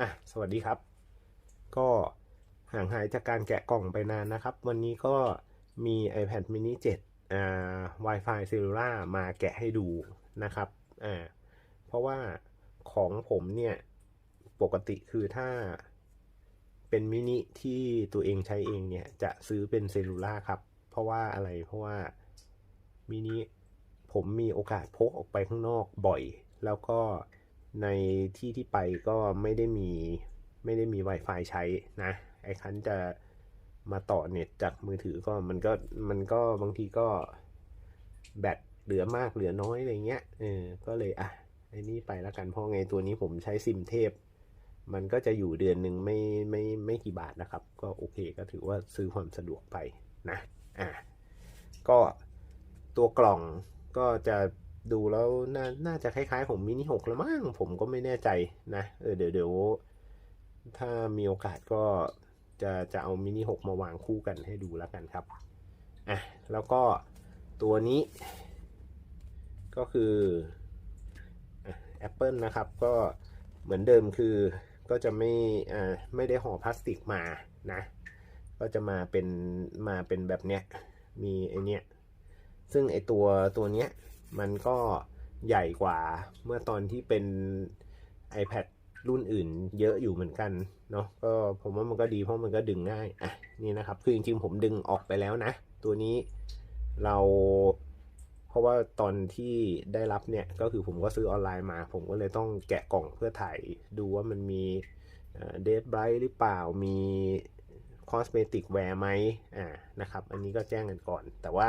อะสวัสดีครับ ก็ห่างหายจากการแกะกล่องไปนานนะครับ วันนี้ก็มี iPad mini 7อ่า Wi-Fi Cellular มาแกะให้ดูนะครับอ่าเพราะว่าของผมเนี่ย ปกติคือถ้าเป็นมินิที่ตัวเองใช้เองเนี่ย จะซื้อเป็นเซลลูล่าครับ เพราะว่าอะไรเพราะว่ามินิผมมีโอกาสพกออกไปข้างนอกบ่อย แล้วก็ ในที่ที่ไปก็ไม่ได้มีไม่ได้มี Wi-Fi ใช้นะ ไอ้คันจะมาต่อเน็ตจากมือถือก็มันก็มันก็บางทีก็แบตเหลือมากเหลือน้อยอะไรเงี้ยเออก็เลยอะไอ้นี่ไปแล้วกันเพราะไงตัวนี้ผมใช้ซิมเทพ มันก็จะอยู่เดือนหนึ่งไม่ไม่ไม่กี่บาทนะครับ ก็โอเคก็ถือว่าซื้อความสะดวกไปนะอะก็ตัวกล่องก็จะ ดูแล้วน่าน่าจะคล้ายๆผมมินิหกแล้วมั้งผมก็ไม่แน่ใจนะเออเดี๋ยวเดี๋ยวถ้ามีโอกาสก็จะจะเอามินิหกมาวางคู่กันให้ดูแล้วกันครับอะแล้วก็ตัวนี้ก็คืออะ Apple นะครับก็เหมือนเดิมคือก็จะไม่อ่าไม่ได้ห่อพลาสติกมานะ ก็จะมาเป็นมาเป็นแบบเนี้ยมีไอเนี้ยซึ่งไอตัวตัวเนี้ย มันก็ใหญ่กว่าเมื่อตอนที่เป็น iPad รุ่นอื่น เยอะอยู่เหมือนกันเนาะก็ผมว่ามันก็ดีเพราะมันก็ดึงง่ายอะนี่นะครับ คือจริงๆผมดึงออกไปแล้วนะ ตัวนี้เรา เพราะว่าตอนที่ได้รับเนี่ยก็คือผมก็ซื้อออนไลน์มา ผมก็เลยต้องแกะกล่องเพื่อถ่ายดูว่ามันมีเดทไบรท์หรือเปล่ามีคอสเมติกแวร์ไหมอ่านะครับ อันนี้ก็แจ้งกันก่อน แต่ว่า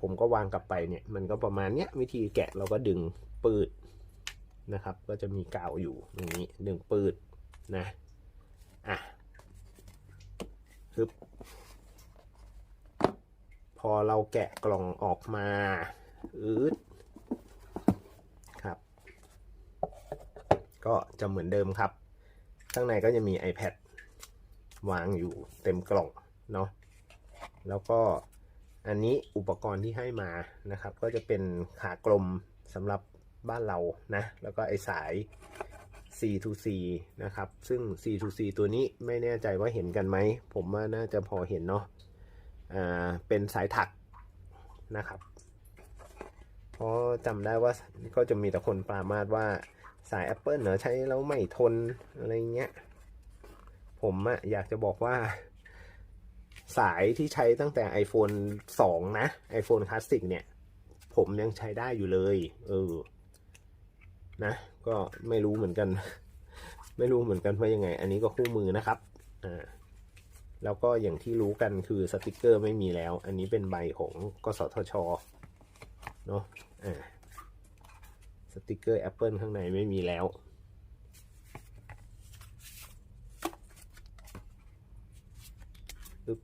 ผมก็วางกลับไปเนี่ย มันก็ประมาณเนี้ยวิธีแกะเราก็ดึงปืดนะครับ ก็จะมีกาวอยู่อย่างนี้ดึงปืดนะอะฮึบพอเราแกะกล่องออกมาอืดครับ ก็จะเหมือนเดิมครับ ข้างในก็จะมี iPad วางอยู่เต็มกล่องเนาะแล้วก็ อันนี้อุปกรณ์ที่ให้มานะครับ ก็จะเป็นขากลมสำหรับบ้านเรานะ แล้วก็ไอสาย C to C นะครับ ซึ่ง C to C ตัวนี้ไม่แน่ใจว่าเห็นกันไหม ผมว่าน่าจะพอเห็นเนาะอ่าเป็นสายถักนะครับเพราะจำได้ว่าก็จะมีแต่คนปรามาดว่าสาย Apple เหรอใช้แล้วไม่ทนอะไรเงี้ย ผมอะอยากจะบอกว่า สายที่ใช้ตั้งแต่ iPhone 2 นะ iPhone Classic เนี่ย ผมยังใช้ได้อยู่เลย เออ นะ ก็ไม่รู้เหมือนกัน ไม่รู้เหมือนกันว่ายังไง อันนี้ก็คู่มือนะครับ อ่า แล้วก็อย่างที่รู้กันคือสติกเกอร์ไม่มีแล้ว อันนี้เป็นใบของกสทช เนาะ อ่า สติกเกอร์ Apple ข้างในไม่มีแล้ว ปึ๊บ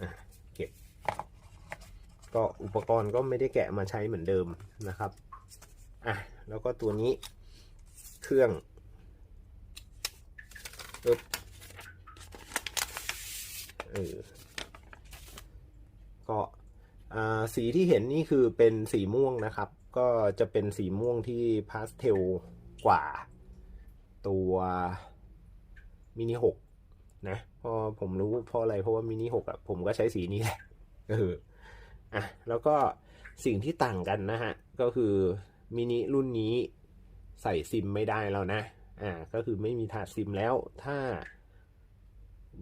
อะเก็บ ก็อุปกรณ์ก็ไม่ได้แกะมาใช้เหมือนเดิมนะครับอะแล้วก็ตัวนี้เครื่องปึ๊บเออก็อ่าสีที่เห็นนี่คือเป็นสีม่วงนะครับ ก็จะเป็นสีม่วงที่พาสเทลกว่าตัวมินิหกนะเพราะผมรู้เพราะอะไรเพราะว่ามินิหกอะผมก็ใช้สีนี้แหละเออ อะแล้วก็สิ่งที่ต่างกันนะฮะ ก็คือมินิรุ่นนี้ใส่ซิมไม่ได้แล้วนะ อ่า ก็คือไม่มีถาดซิมแล้ว ถ้า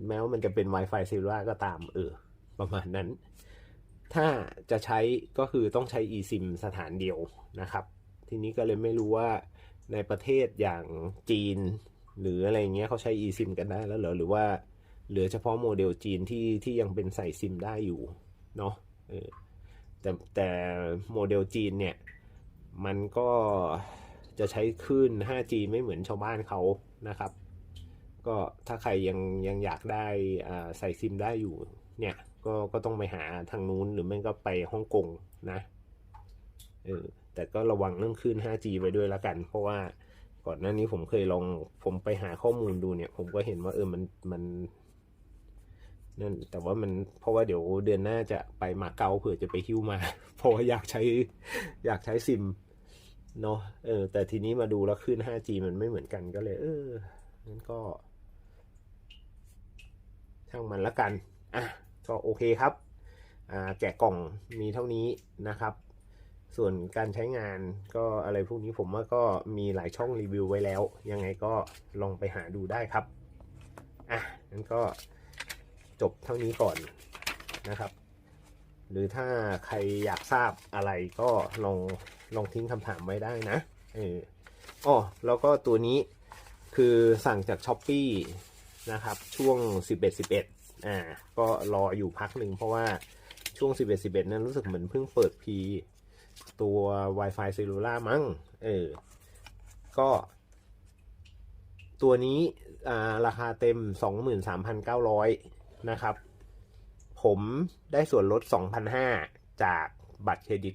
แม้ว่ามันจะเป็น Wi-Fi ซลลูล่าก็ตาม เออ ประมาณนั้น ถ้าจะใช้ก็คือต้องใช้ eSIM สถานเดียวนะครับ ทีนี้ก็เลยไม่รู้ว่าในประเทศอย่างจีน หรืออะไรเงี้ยเขาใช้ eSIM กันได้แล้วเหรอ หรือว่าเหลือเฉพาะโมเดลจีนที่ที่ยังเป็นใส่ซิมได้อยู่ เนาะ แต่แต่โมเดลจีนเนี่ย มันก็จะใช้คลื่น 5G ไม่เหมือนชาวบ้านเขานะครับ ก็ถ้าใครยังยังอยากได้ใส่ซิมได้อยู่เนี่ยก็ก็ต้องไปหาทางนู้นหรือไม่ก็ไปฮ่องกงนะเออแต่ก็ระวังเรื่องคลื่น 5G ไว้ด้วยละกัน เพราะว่าก่อนหน้านี้ผมเคยลองผมไปหาข้อมูลดูเนี่ย ผมก็เห็นว่าเออมันมัน นั่นแต่ว่ามันเพราะว่าเดี๋ยวเดือนหน้าจะไปมาเก๊าเผื่อจะไปฮิ้วมา เพราะว่าอยากใช้อยากใช้ซิมเนาะเออ แต่ทีนี้มาดูแล้วขึ้น 5G มันไม่เหมือนกันก็เลย เอองั้นก็ช่างมันละกัน อะ ก็โอเคครับ อ่าแกะกล่องมีเท่านี้นะครับ ส่วนการใช้งานก็อะไรพวกนี้ผมว่าก็มีหลายช่องรีวิวไว้แล้ว ยังไงก็ลองไปหาดูได้ครับ อะงั้นก็ จบเท่านี้ก่อนนะครับ หรือถ้าใครอยากทราบอะไรก็ลองลองทิ้งคำถามไว้ได้นะเอออ๋อแล้วก็ตัวนี้คือสั่งจากช้อปปีนะครับ ช่วง 11 11อ่าก็รออยู่พักหนึ่งเพราะว่าช่วง 11 11 นั้นรู้สึกเหมือนเพิ่งเปิดพีตัว Wi-Fi เซลลูล่ามั้ง เออ ก็ ตัวนี้อ่าราคาเต็ม 23,900 นะครับ ผมได้ส่วนลด 2,500 จากบัตรเครดิต